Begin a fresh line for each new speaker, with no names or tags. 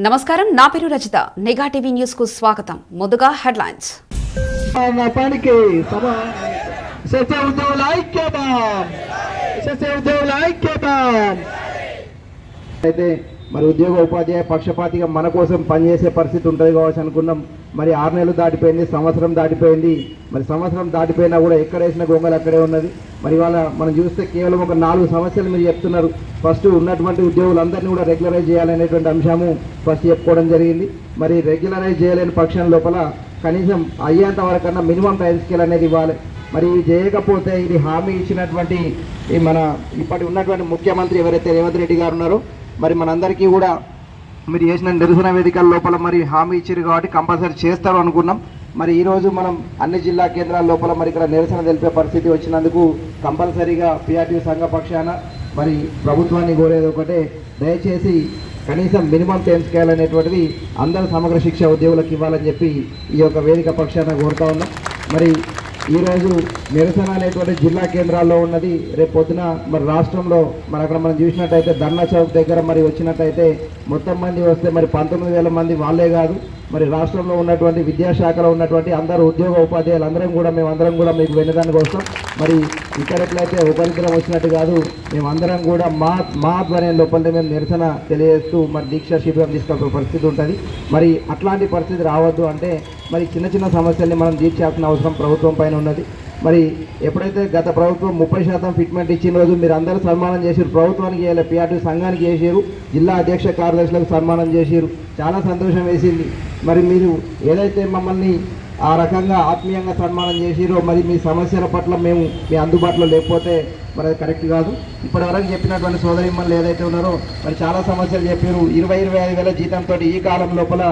నమస్కారం నా పేరు రజిత. నిఘా టీవీ న్యూస్కు స్వాగతం. ముందుగా హెడ్లైన్స్.
అయితే మరి ఉద్యోగ ఉపాధ్యాయ పక్షపాతిగా మన కోసం పనిచేసే పరిస్థితి ఉంటుంది కావచ్చు అనుకున్నాం. మరి ఆరు నెలలు దాటిపోయింది సంవత్సరం దాటిపోయింది. మరి సంవత్సరం దాటిపోయినా కూడా ఎక్కడ వేసిన గొంగలు అక్కడే ఉన్నది. మరి ఇవాళ మనం చూస్తే కేవలం ఒక నాలుగు సమస్యలు మీరు చెప్తున్నారు. ఫస్ట్ ఉన్నటువంటి ఉద్యోగులందరినీ కూడా రెగ్యులరైజ్ చేయాలనేటువంటి అంశము ఫస్ట్ చెప్పుకోవడం జరిగింది. మరి రెగ్యులరైజ్ చేయలేని పక్షం లోపల కనీసం అయ్యేంత వరకన్నా మినిమం టైం స్కేల్ అనేది ఇవ్వాలి. మరి ఇది చేయకపోతే ఇది హామీ ఇచ్చినటువంటి ఈ మన ఇప్పటి ఉన్నటువంటి ముఖ్యమంత్రి ఎవరైతే రేవంత్ రెడ్డి గారు ఉన్నారో మరి మనందరికీ కూడా మీరు చేసిన నిరసన వేదికల లోపల మరి హామీ ఇచ్చారు కాబట్టి కంపల్సరీ చేస్తారు అనుకున్నాం. మరి ఈరోజు మనం అన్ని జిల్లా కేంద్రాల లోపల మరి ఇక్కడ నిరసన తెలిపే పరిస్థితి వచ్చినందుకు కంపల్సరీగా పిఆర్టీ సంఘ పక్షాన మరి ప్రభుత్వాన్ని కోరేది ఒకటే దయచేసి కనీసం మినిమం టైం స్కేల్ అనేటువంటిది అందరూ సమగ్ర శిక్ష ఉద్యోగులకు ఇవ్వాలని చెప్పి ఈ యొక్క వేదిక పక్షాన కోరుతా ఉన్నాం. మరి ఈరోజు నిరసన అనేటువంటి జిల్లా కేంద్రాల్లో ఉన్నది. రేపు పొద్దున మరి రాష్ట్రంలో మరి అక్కడ మనం చూసినట్టయితే ధర్నా చౌక్ దగ్గర మరి వచ్చినట్టయితే మొత్తం మంది వస్తే మరి పంతొమ్మిది వేల మంది వాళ్ళే కాదు. మరి రాష్ట్రంలో ఉన్నటువంటి విద్యాశాఖలో ఉన్నటువంటి అందరూ ఉద్యోగ ఉపాధ్యాయులు అందరం కూడా మేమందరం కూడా మీకు వెళ్ళడానికి వస్తాం. మరి ఇక్కడ ఎట్లయితే ఒకరిద్దరం వచ్చినట్టు కాదు మేమందరం కూడా మా మా ఆధ్వర్యం లోపలనే మేము నిరసన తెలియజేస్తూ మరి దీక్ష శిబిరం తీసుకెళ్తున్న పరిస్థితి ఉంటుంది. మరి అట్లాంటి పరిస్థితి రావద్దు అంటే మరి చిన్న చిన్న సమస్యల్ని మనం తీర్చాల్సిన అవసరం ప్రభుత్వం పైన ఉన్నది. మరి ఎప్పుడైతే గత ప్రభుత్వం ముప్పై శాతం ఫిట్మెంట్ ఇచ్చిన రోజు మీరు అందరూ సన్మానం చేసారు ప్రభుత్వానికి చేయాలి పిఆర్టీ సంఘానికి చేసారు జిల్లా అధ్యక్ష కార్యదర్శులకు సన్మానం చేసారు చాలా సంతోషం వేసింది. మరి మీరు ఏదైతే మమ్మల్ని ఆ రకంగా ఆత్మీయంగా సన్మానం చేసిరో మరి మీ సమస్యల పట్ల మేము మీ అందుబాటులో లేకపోతే మరి అది కరెక్ట్ కాదు. ఇప్పటివరకు చెప్పినటువంటి సోదరిమ్మలు ఏదైతే ఉన్నారో మరి చాలా సమస్యలు చెప్పారు. ఇరవై ఇరవై ఐదు వేల జీతంతో ఈ కాలం లోపల